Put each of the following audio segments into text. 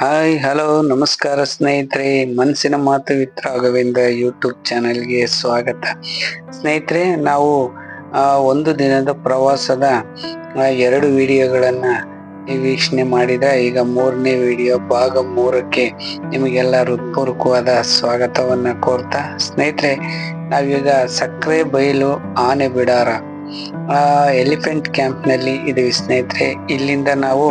Hi hello ನಮಸ್ಕಾರ ಸ್ನೇಹಿತರೆ. ಮನಸ್ಸಿನ ಮಾತು ವಿತ್ ರಾಘವೇಂದ್ರ ಯೂಟ್ಯೂಬ್ ಚಾನೆಲ್ಗೆ ಸ್ವಾಗತ. ಸ್ನೇಹಿತರೆ, ನಾವು ಒಂದು ದಿನದ ಪ್ರವಾಸದ ಎರಡು ವಿಡಿಯೋಗಳನ್ನು ವೀಕ್ಷಣೆ ಮಾಡಿದ, ಈಗ ಮೂರನೇ ವಿಡಿಯೋ, ಭಾಗ ಮೂರಕ್ಕೆ ನಿಮಗೆಲ್ಲ ಹೃತ್ಪೂರ್ವಕವಾದ ಸ್ವಾಗತವನ್ನು ಕೋರ್ತಾ. ಸ್ನೇಹಿತರೆ, ನಾವೀಗ ಸಕ್ಕರೆ ಬಯಲು ಆನೆ ಬಿಡಾರ ಆ ಎಲಿಫೆಂಟ್ ಕ್ಯಾಂಪ್ನಲ್ಲಿ ಇದೀವಿ ಸ್ನೇಹಿತರೆ. ಇಲ್ಲಿಂದ ನಾವು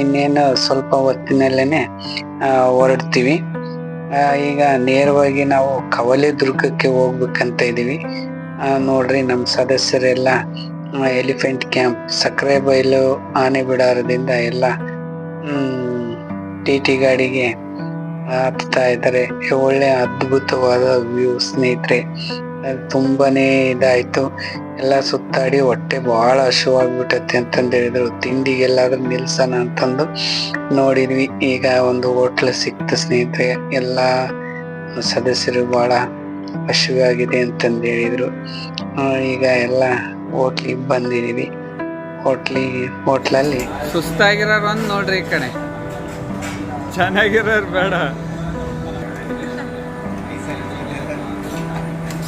ಇನ್ನೇನು ಸ್ವಲ್ಪ ಹೊತ್ತಿನಲ್ಲೇನೆ ಹೊರಡ್ತೀವಿ. ಈಗ ನೇರವಾಗಿ ನಾವು ಕವಲೆ ದುರ್ಗಕ್ಕೆ ಹೋಗ್ಬೇಕಂತ ಇದೀವಿ. ನೋಡ್ರಿ ನಮ್ಮ ಸದಸ್ಯರೆಲ್ಲ ಎಲಿಫೆಂಟ್ ಕ್ಯಾಂಪ್, ಸಕ್ಕರೆ ಬಯಲು ಆನೆ ಬಿಡಾರದಿಂದ ಎಲ್ಲ ಟಿ ಟಿ ಗಾಡಿಗೆ ಹತ್ತಾ ಇದ್ದಾರೆ. ಒಳ್ಳೆ ಅದ್ಭುತವಾದ ವ್ಯೂ ಸ್ನೇಹಿತರೆ. ತುಂಬಾನೇ ಇದಾಯ್ತು. ಎಲ್ಲ ಸುತ್ತಾಡಿ ಹೊಟ್ಟೆ ಬಹಳ ಹಶುವಾಗ್ಬಿಟ್ಟತ್ತೆ ಅಂತಂದು ಹೇಳಿದ್ರು. ತಿಂಡಿಗೆಲ್ಲಾದ್ರೂ ನಿಲ್ಸನ ಅಂತಂದು ನೋಡಿದ್ವಿ. ಈಗ ಒಂದು ಹೋಟ್ಲ್ ಸಿಕ್ತು ಸ್ನೇಹಿತರೆ. ಎಲ್ಲ ಸದಸ್ಯರು ಬಹಳ ಹಸುವಾಗಿದೆ ಅಂತಂದು ಹೇಳಿದ್ರು. ಆ, ಈಗ ಎಲ್ಲ ಹೋಟ್ಲಿಗೆ ಬಂದಿದೀವಿ. ಹೋಟ್ಲಿ ಹೋಟ್ಲಲ್ಲಿ ಸುಸ್ತಾಗಿರೋರು ಒಂದು ನೋಡ್ರಿ ಈ ಕಡೆ. ಚೆನ್ನಾಗಿರೋರು ಬೇಡ.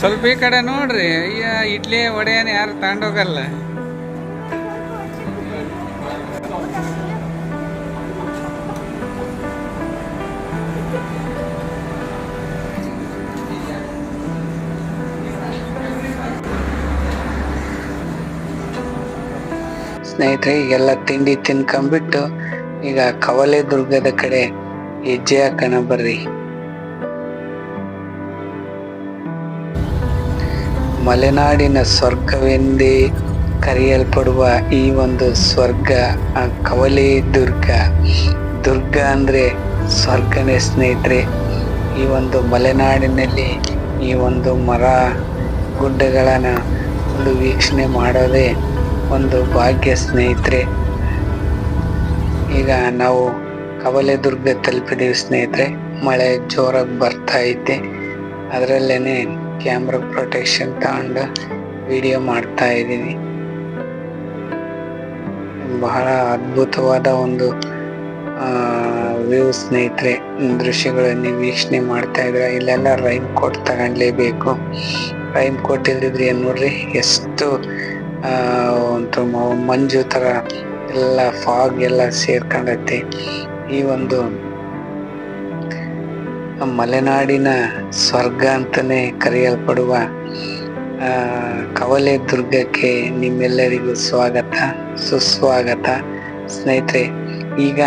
ಸ್ವಲ್ಪ ಈ ಕಡೆ ನೋಡ್ರಿ. ಅಯ್ಯ, ಇಡ್ಲಿ ವಡೆಯನ್ ಯಾರು ತಗೊಂಡೋಗಲ್ಲ. ಸ್ನೇಹಿತರೆ, ಈಗೆಲ್ಲ ತಿಂಡಿ ತಿನ್ಕೊಂಡ್ಬಿಟ್ಟು ಈಗ ಕವಲೆ ದುರ್ಗದ ಕಡೆ ಹೆಜ್ಜೆ ಹಾಕೋಣ ಬರ್ರಿ. ಮಲೆನಾಡಿನ ಸ್ವರ್ಗವೆಂದೇ ಕರೆಯಲ್ಪಡುವ ಈ ಒಂದು ಸ್ವರ್ಗ ಕವಲೆ ದುರ್ಗ. ದುರ್ಗ ಅಂದರೆ ಸ್ವರ್ಗನೇ ಸ್ನೇಹಿತರೆ. ಈ ಒಂದು ಮಲೆನಾಡಿನಲ್ಲಿ ಈ ಒಂದು ಮರ ಗುಡ್ಡಗಳನ್ನು ಒಂದು ವೀಕ್ಷಣೆ ಮಾಡೋದೇ ಒಂದು ಭಾಗ್ಯ ಸ್ನೇಹಿತರೆ. ಈಗ ನಾವು ಕವಲೆ ದುರ್ಗ ತಲುಪಿದೀವಿ ಸ್ನೇಹಿತರೆ. ಮಳೆ ಜೋರಾಗಿ ಬರ್ತಾ ಐತೆ. ಅದರಲ್ಲೇನೆ ಕ್ಯಾಮ್ರಾ ಪ್ರೊಟೆಕ್ಷನ್ ತಗೊಂಡು ವಿಡಿಯೋ ಮಾಡ್ತಾ ಇದ್ದೀನಿ. ಬಹಳ ಅದ್ಭುತವಾದ ಒಂದು ವ್ಯೂ ಸ್ನೇಹಿತರೆ, ದೃಶ್ಯಗಳನ್ನು ವೀಕ್ಷಣೆ ಮಾಡ್ತಾ ಇದ್ರೆ ಇಲ್ಲೆಲ್ಲ ರೈನ್ ಕೋಟ್ ತಗೊಂಡ್ಲೇಬೇಕು. ರೈನ್ ಕೋಟ್ ಇಲ್ದಿದ್ರೆ ನೋಡ್ರಿ? ಎಷ್ಟು ಒಂದು ಮಂಜು ಥರ ಎಲ್ಲ ಫಾಗ್ ಎಲ್ಲ ಸೇರ್ಕೊಂಡೈತೆ. ಈ ಒಂದು ಮಲೆನಾಡಿನ ಸ್ವರ್ಗ ಅಂತಲೇ ಕರೆಯಲ್ಪಡುವ ಕವಲೆ ದುರ್ಗಕ್ಕೆ ನಿಮ್ಮೆಲ್ಲರಿಗೂ ಸ್ವಾಗತ, ಸುಸ್ವಾಗತ. ಸ್ನೇಹಿತರೆ, ಈಗ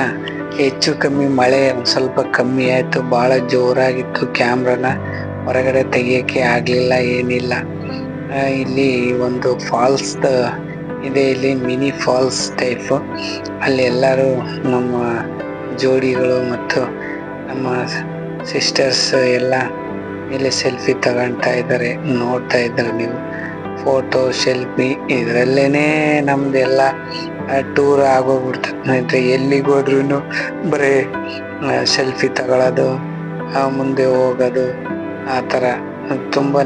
ಹೆಚ್ಚು ಕಮ್ಮಿ ಮಳೆ ಸ್ವಲ್ಪ ಕಮ್ಮಿ ಆಯಿತು. ಬಹಳ ಜೋರಾಗಿತ್ತು ಕ್ಯಾಮ್ರಾನ. ಹೊರಗಡೆ ತೆಗಿಯೋಕ್ಕೆ ಆಗಲಿಲ್ಲ, ಏನಿಲ್ಲ. ಇಲ್ಲಿ ಒಂದು ಫಾಲ್ಸ್ ಇದೆ ಇಲ್ಲಿ ಮಿನಿ ಫಾಲ್ಸ್ ಟೈಪು. ಅಲ್ಲಿ ಎಲ್ಲರೂ ನಮ್ಮ ಜೋಡಿಗಳು ಮತ್ತು ನಮ್ಮ ಸಿಸ್ಟರ್ಸ್ ಎಲ್ಲ ಇಲ್ಲಿ ಸೆಲ್ಫಿ ತಗೊಳ್ತಾ ಇದ್ದಾರೆ, ನೋಡ್ತಾ ಇದ್ದಾರೆ ನೀವು. ಫೋಟೋ ಸೆಲ್ಫಿ ಇದರಲ್ಲೇನೆ ನಮ್ದೆಲ್ಲ ಟೂರ್ ಆಗೋಗ್ಬಿಡ್ತದೆ. ಎಲ್ಲಿಗೆ ಹೋದ್ರು ಬರೀ ಸೆಲ್ಫಿ ತಗೊಳ್ಳೋದು ಮುಂದೆ ಹೋಗೋದು, ಆ ಥರ. ತುಂಬಾ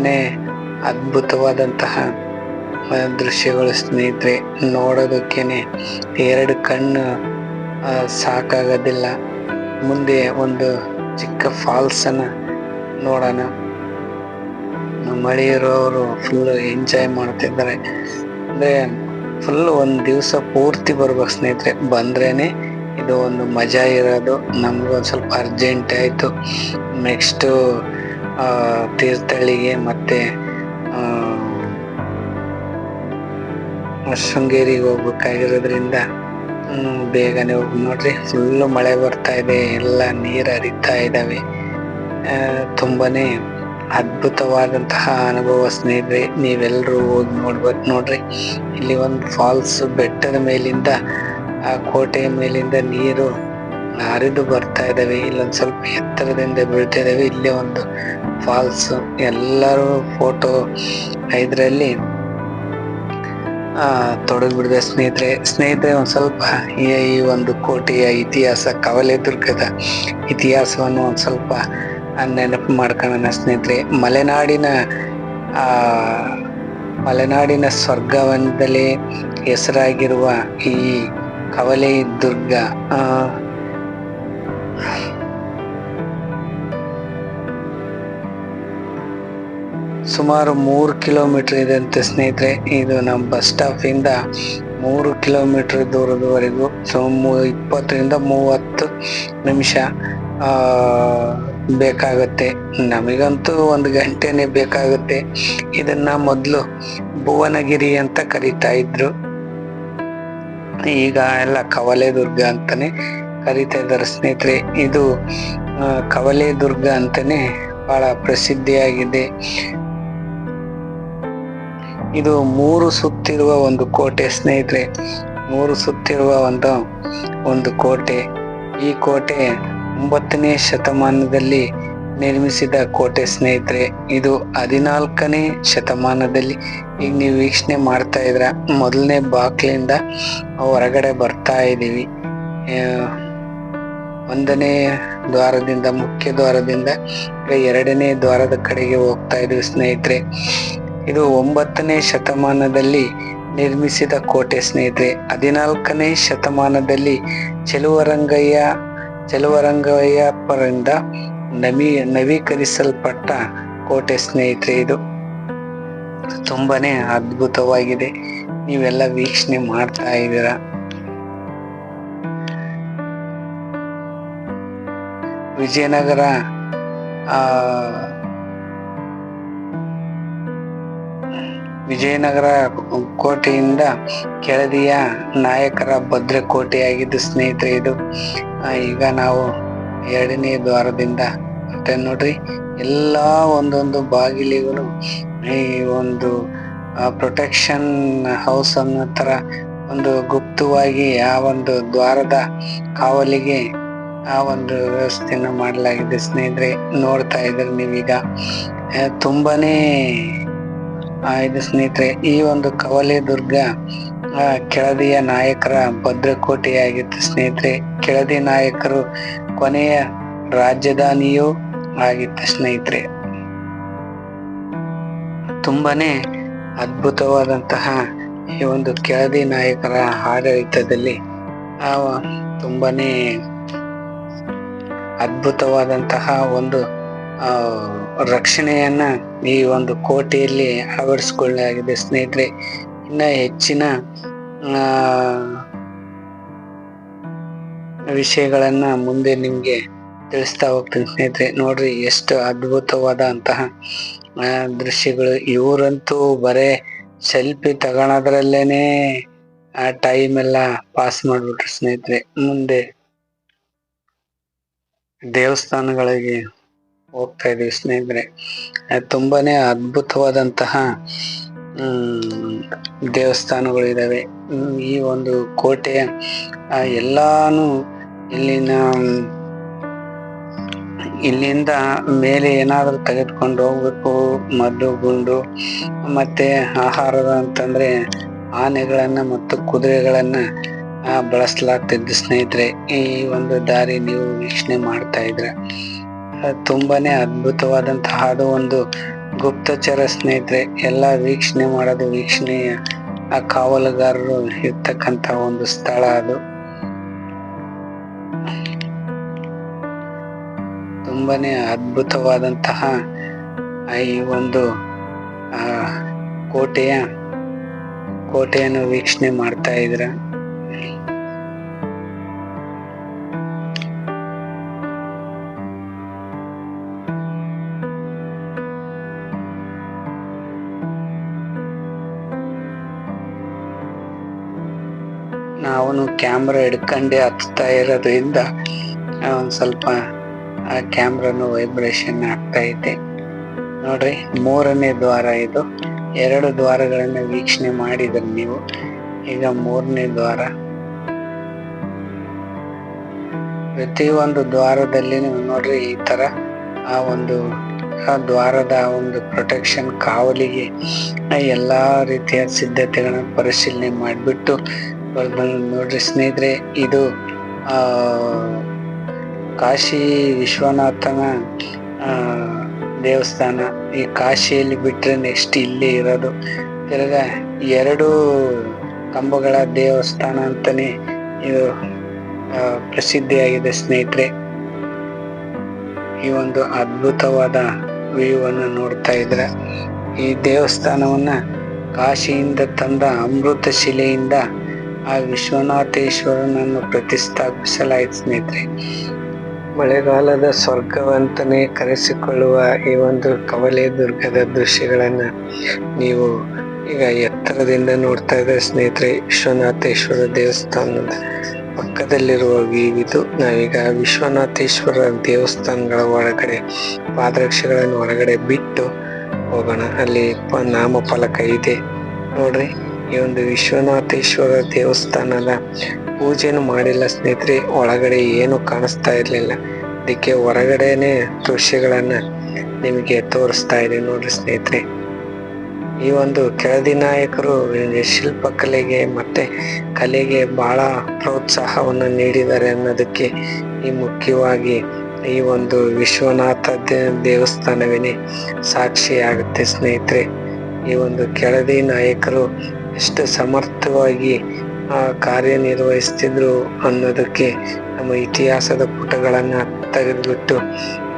ಅದ್ಭುತವಾದಂತಹ ದೃಶ್ಯಗಳು ಸ್ನೇಹಿತರೆ. ನೋಡೋದಕ್ಕೇನೆ ಎರಡು ಕಣ್ಣು ಸಾಕಾಗೋದಿಲ್ಲ. ಮುಂದೆ ಒಂದು ಚಿಕ್ಕ ಫಾಲ್ಸ್ ಅನ್ನ ನೋಡೋಣ. ಮಳೆ ಇರೋರು ಫುಲ್ ಎಂಜಾಯ್ ಮಾಡ್ತಿದ್ದಾರೆ. ಅಂದ್ರೆ ಫುಲ್ ಒಂದು ದಿವಸ ಪೂರ್ತಿ ಬರ್ಬೇಕು ಸ್ನೇಹಿತರೆ. ಬಂದ್ರೇನೆ ಇದು ಒಂದು ಮಜಾ ಇರೋದು. ನಮ್ಗೆ ಒಂದ್ ಸ್ವಲ್ಪ ಅರ್ಜೆಂಟ್ ಆಯ್ತು. ನೆಕ್ಸ್ಟ್ ತೀರ್ಥಹಳ್ಳಿಗೆ ಮತ್ತೆ ಶೃಂಗೇರಿಗೆ ಹೋಗ್ಬೇಕಾಗಿರೋದ್ರಿಂದ ಬೇಗನೆ ಹೋಗಿ ನೋಡ್ರಿ. ಫುಲ್ಲು ಮಳೆ ಬರ್ತಾ ಇದೆ, ಎಲ್ಲ ನೀರು ಹರಿತಾ ಇದ್ದಾವೆ ತುಂಬಾನೇ ಅದ್ಭುತವಾದಂತಹ ಅನುಭವ ಸ್ನೇಹಿತರೆ ನೀವೆಲ್ಲರೂ ಹೋಗಿ ನೋಡ್ಬೇಕು, ನೋಡ್ರಿ. ಇಲ್ಲಿ ಒಂದು ಫಾಲ್ಸ್ ಬೆಟ್ಟದ ಮೇಲಿಂದ, ಆ ಕೋಟೆಯ ಮೇಲಿಂದ ನೀರು ಹರಿದು ಬರ್ತಾ ಇದಾವೆ. ಇಲ್ಲೊಂದು ಸ್ವಲ್ಪ ಎತ್ತರದಿಂದ ಬೀಳ್ತಾ ಇದಾವೆ. ಇಲ್ಲಿ ಒಂದು ಫಾಲ್ಸ್ ಎಲ್ಲರೂ ಫೋಟೋ ಇದ್ರಲ್ಲಿ ತೊಡಗ್ಬಿಡಿದೆ ಸ್ನೇಹಿತರೆ. ಸ್ನೇಹಿತರೆ ಒಂದು ಸ್ವಲ್ಪ ಈ ಒಂದು ಕೋಟೆಯ ಇತಿಹಾಸ ಕವಲೆ ದುರ್ಗದ ಇತಿಹಾಸವನ್ನು ಒಂದು ಸ್ವಲ್ಪ ಆ, ನೆನಪು ಮಾಡ್ಕೊಳ್ಳೋಣ ಸ್ನೇಹಿತರೆ. ಮಲೆನಾಡಿನ ಆ ಮಲೆನಾಡಿನ ಸ್ವರ್ಗವೊಂದಲೇ ಹೆಸರಾಗಿರುವ ಈ ಕವಲೆ ದುರ್ಗ ಸುಮಾರು ಮೂರು ಕಿಲೋಮೀಟರ್ ಇದೆ ಅಂತೆ ಸ್ನೇಹಿತರೆ. ಇದು ನಮ್ಮ ಬಸ್ ಸ್ಟಾಪ್ ಇಂದ ಮೂರು ಕಿಲೋಮೀಟರ್ ದೂರದವರೆಗೂ, ಸೊ ಇಪ್ಪತ್ತರಿಂದ ಮೂವತ್ತು ನಿಮಿಷ ಬೇಕಾಗುತ್ತೆ. ನಮಗಂತೂ ಒಂದು ಗಂಟೆನೆ ಬೇಕಾಗುತ್ತೆ. ಇದನ್ನ ಮೊದಲು ಭುವನಗಿರಿ ಅಂತ ಕರಿತಾ ಇದ್ರು. ಈಗ ಎಲ್ಲ ಕವಲೆ ದುರ್ಗ ಅಂತಾನೆ ಕರಿತಾ ಇದ್ದಾರೆ ಸ್ನೇಹಿತರೆ. ಇದು ಕವಲೆ ದುರ್ಗ ಅಂತಾನೆ ಬಹಳ ಪ್ರಸಿದ್ಧಿಯಾಗಿದೆ. ಇದು ಮೂರು ಸುತ್ತಿರುವ ಒಂದು ಕೋಟೆ, ಸ್ನೇಹಿತರೆ. ಮೂರು ಸುತ್ತಿರುವ ಒಂದು ಒಂದು ಕೋಟೆ. ಈ ಕೋಟೆ ಒಂಬತ್ತನೇ ಶತಮಾನದಲ್ಲಿ ನಿರ್ಮಿಸಿದ ಕೋಟೆ, ಸ್ನೇಹಿತರೆ. ಇದು ಹದಿನಾಲ್ಕನೇ ಶತಮಾನದಲ್ಲಿ ಈಗ ನೀವು ವೀಕ್ಷಣೆ ಮಾಡ್ತಾ ಇದ್ರ ಮೊದಲನೇ ಬಾಕ್ಲಿಂದ ಹೊರಗಡೆ ಬರ್ತಾ ಇದ್ದೀವಿ. ಒಂದನೇ ದ್ವಾರದಿಂದ, ಮುಖ್ಯ ದ್ವಾರದಿಂದ ಎರಡನೇ ದ್ವಾರದ ಕಡೆಗೆ ಹೋಗ್ತಾ ಇದೀವಿ ಸ್ನೇಹಿತರೆ. ಇದು ಒಂಬತ್ತನೇ ಶತಮಾನದಲ್ಲಿ ನಿರ್ಮಿಸಿದ ಕೋಟೆ ಸ್ನೇಹಿತರೆ. ಹದಿನಾಲ್ಕನೇ ಶತಮಾನದಲ್ಲಿ ಚೆಲುವರಂಗಯ್ಯ ಚೆಲುವರಂಗಯ್ಯಪ್ಪರಿಂದ ನವೀ ನವೀಕರಿಸಲ್ಪಟ್ಟ ಕೋಟೆ ಸ್ನೇಹಿತರೆ ಇದು. ತುಂಬಾನೇ ಅದ್ಭುತವಾಗಿದೆ. ನೀವೆಲ್ಲ ವೀಕ್ಷಣೆ ಮಾಡ್ತಾ ಇದ್ದೀರಾ. ವಿಜಯನಗರ, ಆ ವಿಜಯನಗರ ಕೋಟೆಯಿಂದ ಕೆಳದಿಯ ನಾಯಕರ ಭದ್ರ ಕೋಟೆಯಾಗಿದ್ದು ಸ್ನೇಹಿತರೆ ಇದು. ಈಗ ನಾವು ಎರಡನೇ ದ್ವಾರದಿಂದ ಮತ್ತೆ ನೋಡ್ರಿ. ಎಲ್ಲ ಒಂದೊಂದು ಬಾಗಿಲಿಗಳು, ಈ ಒಂದು ಪ್ರೊಟೆಕ್ಷನ್ ಹೌಸ್ ಅನ್ನೋ ತರ ಒಂದು ಗುಪ್ತವಾಗಿ ಆ ಒಂದು ದ್ವಾರದ ಕಾವಲಿಗೆ ಆ ಒಂದು ವ್ಯವಸ್ಥೆಯನ್ನು ಮಾಡಲಾಗಿದೆ ಸ್ನೇಹಿತರೆ. ನೋಡ್ತಾ ಇದ್ರಿ ನೀವೀಗ. ತುಂಬಾನೇ ಇದು ಸ್ನೇಹಿತರೆ, ಈ ಒಂದು ಕವಲೆ ದುರ್ಗ ಕೆಳದಿಯ ನಾಯಕರ ಭದ್ರಕೋಟೆಯಾಗಿತ್ತು ಸ್ನೇಹಿತರೆ. ಕೆಳದಿ ನಾಯಕರು ಕೊನೆಯ ರಾಜಧಾನಿಯೂ ಆಗಿತ್ತು ಸ್ನೇಹಿತರೆ. ತುಂಬಾನೇ ಅದ್ಭುತವಾದಂತಹ ಈ ಒಂದು ಕೆಳದಿ ನಾಯಕರ ಆಡಳಿತದಲ್ಲಿ, ಆ, ತುಂಬಾನೇ ಅದ್ಭುತವಾದಂತಹ ಒಂದು ರಕ್ಷಣೆಯನ್ನ ಈ ಒಂದು ಕೋಟೆಯಲ್ಲಿ ಅಳವಡಿಸಿಕೊಳ್ಳಲಾಗಿದೆ. ಸ್ನೇಹಿತರೆ, ಇನ್ನ ಹೆಚ್ಚಿನ ವಿಷಯಗಳನ್ನ ಮುಂದೆ ನಿಮ್ಗೆ ತಿಳಿಸ್ತಾ ಹೋಗ್ತೀನಿ ಸ್ನೇಹಿತರೆ. ನೋಡ್ರಿ, ಎಷ್ಟು ಅದ್ಭುತವಾದಂತಹ ದೃಶ್ಯಗಳು. ಇವರಂತೂ ಬರೇ ಸೆಲ್ಫಿ ತಗೊಳೋದ್ರಲ್ಲೇನೆ ಆ ಟೈಮ್ ಎಲ್ಲ ಪಾಸ್ ಮಾಡ್ಬಿಟ್ರು ಸ್ನೇಹಿತರೆ. ಮುಂದೆ ದೇವಸ್ಥಾನಗಳಿಗೆ ಹೋಗ್ತಾ ಇದೀವಿ ಸ್ನೇಹಿತರೆ. ತುಂಬಾನೇ ಅದ್ಭುತವಾದಂತಹ ದೇವಸ್ಥಾನಗಳು ಇದಾವೆ. ಈ ಒಂದು ಕೋಟೆಯ ಎಲ್ಲಾನು ಇಲ್ಲಿನ, ಇಲ್ಲಿಂದ ಮೇಲೆ ಏನಾದರೂ ತೆಗೆದುಕೊಂಡು ಹೋಗ್ಬೇಕು, ಮದ್ದು, ಗುಂಡು, ಮತ್ತೆ ಆಹಾರದ ಅಂತಂದ್ರೆ ಆನೆಗಳನ್ನ ಮತ್ತು ಕುದುರೆಗಳನ್ನ ಬಳಸಲಾಗ್ತಿದ್ದು ಸ್ನೇಹಿತರೆ. ಈ ಒಂದು ದಾರಿ ನೀವು ವೀಕ್ಷಣೆ ಮಾಡ್ತಾ ಇದ್ರ ತುಂಬಾನೇ ಅದ್ಭುತವಾದಂತಹ ಅದು ಒಂದು ಗುಪ್ತಚರ ಸ್ನೇಹಿತರೆ, ಎಲ್ಲ ವೀಕ್ಷಣೆ ಮಾಡೋದು ವೀಕ್ಷಣೆಯ ಆ ಕಾವಲುಗಾರರು ಇರ್ತಕ್ಕಂತ ಒಂದು ಸ್ಥಳ ಅದು. ತುಂಬಾನೇ ಅದ್ಭುತವಾದಂತಹ ಈ ಒಂದು, ಆ ಕೋಟೆಯ, ಕೋಟೆಯನ್ನು ವೀಕ್ಷಣೆ ಮಾಡ್ತಾ ಇದ್ರ. ಕ್ಯಾಮ್ರಾ ಹಿಡ್ಕೊಂಡೆ ಹತ್ತಾ ಇರೋದ್ರಿಂದ ಒಂದು ಸ್ವಲ್ಪ ಆ ಕ್ಯಾಮ್ರಾನು ವೈಬ್ರೇಷನ್ ಆಗ್ತಾ ಇದೆ. ನೋಡ್ರಿ, ಮೂರನೇ ದ್ವಾರ ಇದು. ಎರಡು ದ್ವಾರಗಳನ್ನು ವೀಕ್ಷಣೆ ಮಾಡಿದ್ರಿ ನೀವು. ಈಗ ಮೂರನೇ ದ್ವಾರ. ಪ್ರತಿಯೊಂದು ದ್ವಾರದಲ್ಲಿ ನೀವು ನೋಡ್ರಿ ಈ ತರ ಆ ಒಂದು, ಆ ದ್ವಾರದ ಒಂದು ಪ್ರೊಟೆಕ್ಷನ್ ಕಾವಲಿಗೆ ಎಲ್ಲಾ ರೀತಿಯ ಸಿದ್ಧತೆಗಳನ್ನು ಪರಿಶೀಲನೆ ಮಾಡಿಬಿಟ್ಟು ಬರ್ಬಂದ್ ನೋಡ್ರಿ ಸ್ನೇಹಿತರೆ, ಇದು ಕಾಶಿ ವಿಶ್ವನಾಥನ ದೇವಸ್ಥಾನ. ಈ ಕಾಶಿಯಲ್ಲಿ ಬಿಟ್ರೆ ನೆಕ್ಸ್ಟ್ ಇಲ್ಲಿ ಇರೋದು. ತಿರ್ಗ ಎರಡು ಕಂಬಗಳ ದೇವಸ್ಥಾನ ಅಂತಾನೆ ಇದು ಪ್ರಸಿದ್ಧಿಯಾಗಿದೆ ಸ್ನೇಹಿತರೆ. ಈ ಒಂದು ಅದ್ಭುತವಾದ ವ್ಯೂವನ್ನು ನೋಡ್ತಾ ಇದ್ರೆ, ಈ ದೇವಸ್ಥಾನವನ್ನ ಕಾಶಿಯಿಂದ ತಂದ ಅಮೃತ ಶಿಲೆಯಿಂದ ಆ ವಿಶ್ವನಾಥೇಶ್ವರನನ್ನು ಪ್ರತಿಷ್ಠಾಪಿಸಲಾಯಿತು ಸ್ನೇಹಿತರೆ. ಮಳೆಗಾಲದ ಸ್ವರ್ಗವಂತನೇ ಕರೆಸಿಕೊಳ್ಳುವ ಈ ಒಂದು ಕವಲೆ ದುರ್ಗದ ದೃಶ್ಯಗಳನ್ನು ನೀವು ಈಗ ಎತ್ತರದಿಂದ ನೋಡ್ತಾ ಇದ್ದಾರೆ ಸ್ನೇಹಿತರೆ? ವಿಶ್ವನಾಥೇಶ್ವರ ದೇವಸ್ಥಾನದ ಪಕ್ಕದಲ್ಲಿರುವ ವಿವಿದು. ನಾವೀಗ ವಿಶ್ವನಾಥೇಶ್ವರ ದೇವಸ್ಥಾನಗಳ ಒಳಗಡೆ, ಪಾದರಕ್ಷೆಗಳನ್ನು ಹೊರಗಡೆ ಬಿಟ್ಟು ಹೋಗೋಣ. ಅಲ್ಲಿ ನಾಮಫಲಕ ಇದೆ. ನೋಡ್ರಿ. ಈ ಒಂದು ವಿಶ್ವನಾಥೇಶ್ವರ ದೇವಸ್ಥಾನದ ಪೂಜೆನು ಮಾಡಿಲ್ಲ ಸ್ನೇಹಿತರೆ. ಒಳಗಡೆ ಏನು ಕಾಣಿಸ್ತಾ ಇರಲಿಲ್ಲ. ಅದಕ್ಕೆ ಹೊರಗಡೆನೆ ದೃಶ್ಯಗಳನ್ನ ನಿಮಗೆ ತೋರಿಸ್ತಾ ಇದೆ ನೋಡ್ರಿ ಸ್ನೇಹಿತರೆ. ಈ ಒಂದು ಕೆಳದಿ ನಾಯಕರು ಶಿಲ್ಪಕಲೆಗೆ ಮತ್ತೆ ಕಲೆಗೆ ಬಹಳ ಪ್ರೋತ್ಸಾಹವನ್ನು ನೀಡಿದ್ದಾರೆ ಅನ್ನೋದಕ್ಕೆ ಈ ಮುಖ್ಯವಾಗಿ ಈ ಒಂದು ವಿಶ್ವನಾಥ ದೇವಸ್ಥಾನವೇನೆ ಸಾಕ್ಷಿ ಆಗುತ್ತೆ ಸ್ನೇಹಿತರೆ. ಈ ಒಂದು ಕೆಳದಿ ನಾಯಕರು ಎಷ್ಟು ಸಮರ್ಥವಾಗಿ ಆ, ಕಾರ್ಯನಿರ್ವಹಿಸ್ತಿದ್ರು ಅನ್ನೋದಕ್ಕೆ ನಮ್ಮ ಇತಿಹಾಸದ ಪುಟಗಳನ್ನು ತೆಗೆದುಬಿಟ್ಟು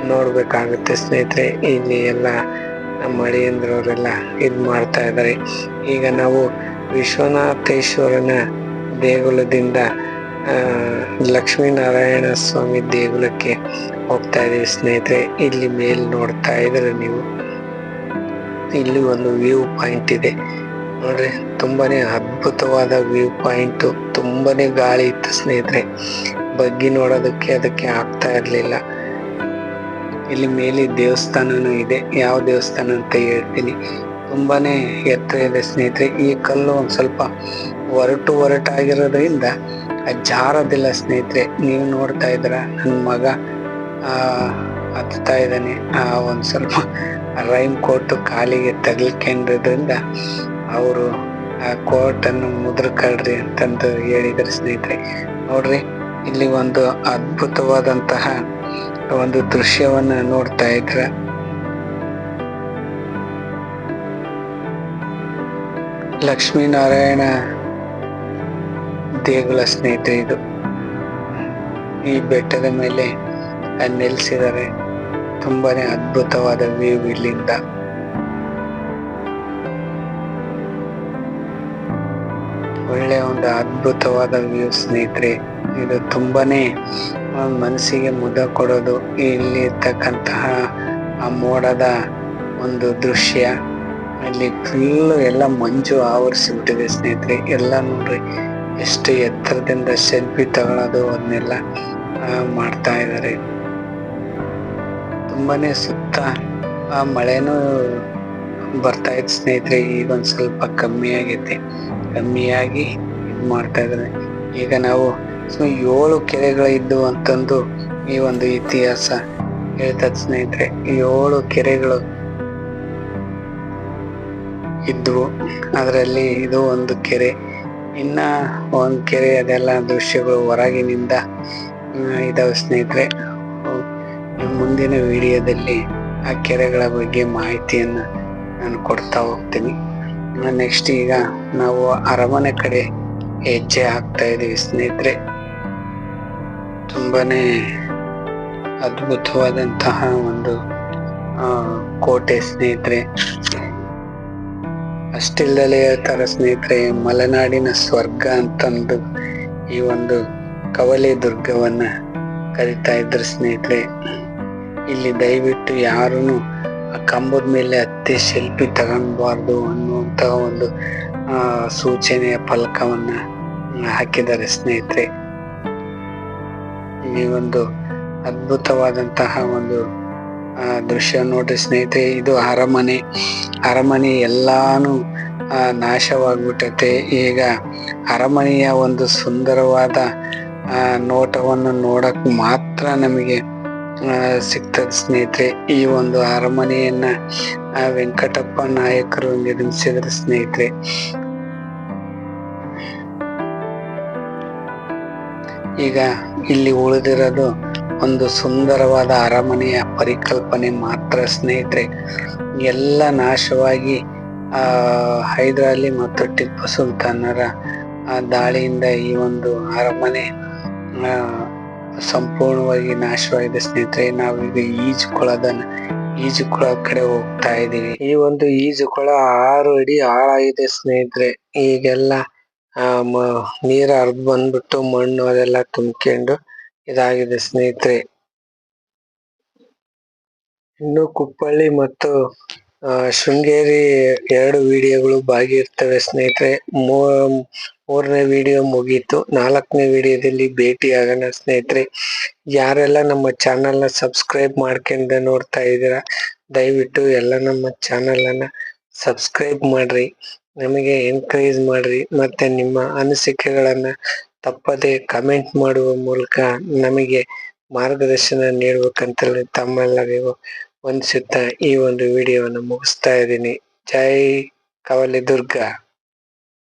ನೋಡಬೇಕಾಗುತ್ತೆ ಸ್ನೇಹಿತರೆ. ಇಲ್ಲಿ ಎಲ್ಲ ನಮ್ಮ ಅಳಿಯಂದ್ರವರೆಲ್ಲ ಇದು ಮಾಡ್ತಾ ಇದ್ದಾರೆ ಈಗ ನಾವು ವಿಶ್ವನಾಥೇಶ್ವರನ ದೇಗುಲದಿಂದ ಲಕ್ಷ್ಮೀನಾರಾಯಣ ಸ್ವಾಮಿ ದೇಗುಲಕ್ಕೆ ಹೋಗ್ತಾ ಇದೀವಿ ಸ್ನೇಹಿತರೆ. ಇಲ್ಲಿ ಮೇಲ್ ನೋಡ್ತಾ ಇದ್ರೆ ನೀವು ಇಲ್ಲಿ ಒಂದು ವ್ಯೂ ಪಾಯಿಂಟ್ ಇದೆ. ನೋಡ್ರಿ, ತುಂಬಾನೇ ಅದ್ಭುತವಾದ ವ್ಯೂ ಪಾಯಿಂಟ್ ತುಂಬಾನೇ ಗಾಳಿ ಇತ್ತು ಸ್ನೇಹಿತರೆ. ಬಗ್ಗಿ ನೋಡೋದಕ್ಕೆ ಅದಕ್ಕೆ ಆಗ್ತಾ ಇರಲಿಲ್ಲ. ಇಲ್ಲಿ ಮೇಲೆ ದೇವಸ್ಥಾನನೂ ಇದೆ, ಯಾವ ದೇವಸ್ಥಾನ ಅಂತ ಹೇಳ್ತೀನಿ. ತುಂಬಾನೇ ಎತ್ತರ ಇದೆ ಸ್ನೇಹಿತರೆ. ಈ ಕಲ್ಲು ಒಂದು ಸ್ವಲ್ಪ ಒರಟು ಒರಟಾಗಿರೋದ್ರಿಂದ ಜಾರೋದಿಲ್ಲ ಸ್ನೇಹಿತರೆ. ನೀವು ನೋಡ್ತಾ ಇದ್ರ ನನ್ನ ಮಗ ಹತ್ತಾ ಇದ್ದಾನೆ. ಆ, ಒಂದ್ ಸ್ವಲ್ಪ ರೈಮ್ ಕೋಟು ಕಾಲಿಗೆ ತಗಲ್ಕೊಂಡಿರೋದ್ರಿಂದ ಅವರು ಆ ಕೋರ್ಟ್ ಅನ್ನು ಮುದ್ರಕಳ್ರಿ ಅಂತಂದು ಹೇಳಿದ್ರು ಸ್ನೇಹಿತರೆ. ನೋಡ್ರಿ, ಇಲ್ಲಿ ಒಂದು ಅದ್ಭುತವಾದಂತಹ ಒಂದು ದೃಶ್ಯವನ್ನ ನೋಡ್ತಾ ಇದ್ರ. ಲಕ್ಷ್ಮೀನಾರಾಯಣ ದೇಗುಲ ಸ್ನೇಹಿತರೆ ಇದು. ಈ ಬೆಟ್ಟದ ಮೇಲೆ ನಿಲ್ಸಿದ್ದಾರೆ. ತುಂಬಾನೇ ಅದ್ಭುತವಾದ ವ್ಯೂ ಇಲ್ಲಿಂದ. ಒಳ್ಳೆ ಒಂದು ಅದ್ಭುತವಾದ ವ್ಯೂ ಸ್ನೇಹಿತರೆ. ಇದು ತುಂಬಾನೇ ಮನಸ್ಸಿಗೆ ಮುದ ಕೊಡೋದು ಇಲ್ಲಿ ಇರ್ತಕ್ಕಂತಹ ಆ ಮೋಡದ ಒಂದು ದೃಶ್ಯ. ಅಲ್ಲಿ ಫುಲ್ ಎಲ್ಲ ಮಂಜು ಆವರಿಸಿಬಿಟ್ಟಿದೆ ಸ್ನೇಹಿತರೆ. ಎಲ್ಲ ನೋಡ್ರಿ, ಎಷ್ಟು ಎತ್ತರದಿಂದ ಸೆಲ್ಫಿ ತಗೊಳ್ಳೋದು ಅದನ್ನೆಲ್ಲ ಮಾಡ್ತಾ ಇದ್ದಾರೆ ತುಂಬಾನೇ ಸುತ್ತ ಆ ಮಳೆನೂ ಬರ್ತಾ ಇತ್ತು ಸ್ನೇಹಿತರೆ. ಈಗ ಒಂದ್ ಸ್ವಲ್ಪ ಕಮ್ಮಿ ಆಗೈತೆ. ಕಮ್ಮಿಯಾಗಿ ಇದು ಮಾಡ್ತಾ ಇದ್ದಾರೆ ಈಗ ನಾವು ಏಳು ಏಳು ಕೆರೆಗಳಿದ್ದು ಅಂತಂದು ಈ ಒಂದು ಇತಿಹಾಸ ಹೇಳ್ತದ ಸ್ನೇಹಿತರೆ. ಏಳು ಕೆರೆಗಳು ಇದ್ವು. ಅದರಲ್ಲಿ ಇದು ಒಂದು ಕೆರೆ. ಇನ್ನ ಒಂದು ಕೆರೆ ಅದೆಲ್ಲ ದೃಶ್ಯಗಳು ಹೊರಗಿನಿಂದ ಇದಾವೆ ಸ್ನೇಹಿತರೆ. ಮುಂದಿನ ವಿಡಿಯೋದಲ್ಲಿ ಆ ಕೆರೆಗಳ ಬಗ್ಗೆ ಮಾಹಿತಿಯನ್ನು ನಾನು ಕೊಡ್ತಾ ಹೋಗ್ತೀನಿ. ನೆಕ್ಸ್ಟ್ ಈಗ ನಾವು ಅರಮನೆ ಕಡೆ ಹೆಜ್ಜೆ ಹಾಕ್ತಾ ಇದೀವಿ ಸ್ನೇಹಿತರೆ. ತುಂಬಾನೇ ಅದ್ಭುತವಾದಂತಹ ಒಂದು ಕೋಟೆ ಸ್ನೇಹಿತರೆ. ಅಷ್ಟಿಲ್ದಲೇ ಹೇಳ್ತಾರ ಸ್ನೇಹಿತರೆ, ಮಲೆನಾಡಿನ ಸ್ವರ್ಗ ಅಂತಂದು ಈ ಒಂದು ಕವಲೆ ದುರ್ಗವನ್ನ ಕರಿತಾ ಇದ್ರು ಸ್ನೇಹಿತರೆ. ಇಲ್ಲಿ ದಯವಿಟ್ಟು ಯಾರೂನು ಆ ಕಂಬದ ಮೇಲೆ ಹತ್ತಿ ಸೆಲ್ಫಿ ತಗೊಂಡ್ಬಾರ್ದು ಅನ್ನುವಂತ ಒಂದು, ಆ ಸೂಚನೆಯ ಫಲಕವನ್ನ ಹಾಕಿದ್ದಾರೆ ಸ್ನೇಹಿತರೆ. ಈ ಒಂದು ಅದ್ಭುತವಾದಂತಹ ಒಂದು ದೃಶ್ಯ ನೋಡ್ರಿ ಸ್ನೇಹಿತರೆ. ಇದು ಅರಮನೆ. ಅರಮನೆ ಎಲ್ಲಾನು ನಾಶವಾಗ್ಬಿಟ್ಟೈತೆ. ಈಗ ಅರಮನೆಯ ಒಂದು ಸುಂದರವಾದ ನೋಟವನ್ನು ನೋಡಕ್ ಮಾತ್ರ ನಮಗೆ ಸಿಗ್ತದೆ ಸ್ನೇಹಿತರೆ, ಈ ಒಂದು ಅರಮನೆಯನ್ನ ವೆಂಕಟಪ್ಪ ನಾಯಕರು ನಿರ್ಮಿಸಿದ್ರ ಸ್ನೇಹಿತರೆ. ಈಗ ಇಲ್ಲಿ ಉಳಿದಿರೋದು ಒಂದು ಸುಂದರವಾದ ಅರಮನೆಯ ಪರಿಕಲ್ಪನೆ ಮಾತ್ರ ಸ್ನೇಹಿತರೆ. ಎಲ್ಲ ನಾಶವಾಗಿ, ಆ, ಹೈದರಾಲಿ ಮತ್ತು ಟಿಪ್ಪು ಸುಲ್ತಾನರ, ಆ, ದಾಳಿಯಿಂದ ಈ ಒಂದು ಅರಮನೆ ಸಂಪೂರ್ಣವಾಗಿ ನಾಶವಾಗಿದೆ ಸ್ನೇಹಿತರೆ, ನಾವೀಗ ಈಜುಕೊಳದ ಈಜುಕೊಳ ಕಡೆ ಹೋಗ್ತಾ ಇದೀವಿ ಈ ಒಂದು ಈಜುಕೊಳ ಆರು ಅಡಿ ಆಳಾಗಿದೆ ಸ್ನೇಹಿತರೆ. ಈಗೆಲ್ಲ ನೀರ್ ಹರಿದ್ ಬಂದ್ಬಿಟ್ಟು ಮಣ್ಣು ಅದೆಲ್ಲ ತುಂಬ್ಕೊಂಡು ಇದಾಗಿದೆ ಸ್ನೇಹಿತರೆ. ಇನ್ನು ಕುಪ್ಪಳ್ಳಿ ಮತ್ತು ಶೃಂಗೇರಿ ಎರಡು ವಿಡಿಯೋಗಳು ಬಾಗಿ ಇರ್ತವೆ ಸ್ನೇಹಿತರೆ. ಮೂ- ಮೂರನೇ ವಿಡಿಯೋ ಮುಗೀತು. ನಾಲ್ಕನೇ ವಿಡಿಯೋದಲ್ಲಿ ಭೇಟಿ ಆಗೋಣ ಸ್ನೇಹಿತರೆ. ಯಾರೆಲ್ಲ ನಮ್ಮ ಚಾನೆಲ್ ಸಬ್ಸ್ಕ್ರೈಬ್ ಮಾಡ್ಕೊಂಡು ನೋಡ್ತಾ ಇದ್ದೀರಾ, ದಯವಿಟ್ಟು ಎಲ್ಲ ನಮ್ಮ ಚಾನೆಲ್ ಸಬ್ಸ್ಕ್ರೈಬ್ ಮಾಡ್ರಿ. ನಮಗೆ ಎನ್ಕರೇಜ್ ಮಾಡ್ರಿ. ಮತ್ತೆ ನಿಮ್ಮ ಅನಿಸಿಕೆಗಳನ್ನ ತಪ್ಪದೆ ಕಮೆಂಟ್ ಮಾಡುವ ಮೂಲಕ ನಮಗೆ ಮಾರ್ಗದರ್ಶನ ನೀಡಬೇಕಂತ ತಮ್ಮೆಲ್ಲರಿಗೂ ವಂದಿಸುತ್ತಾ ಈ ಒಂದು ವಿಡಿಯೋವನ್ನು ಮುಗಿಸ್ತಾ ಇದ್ದೀನಿ. ಜೈ ಕವಲಿ ದುರ್ಗಾ.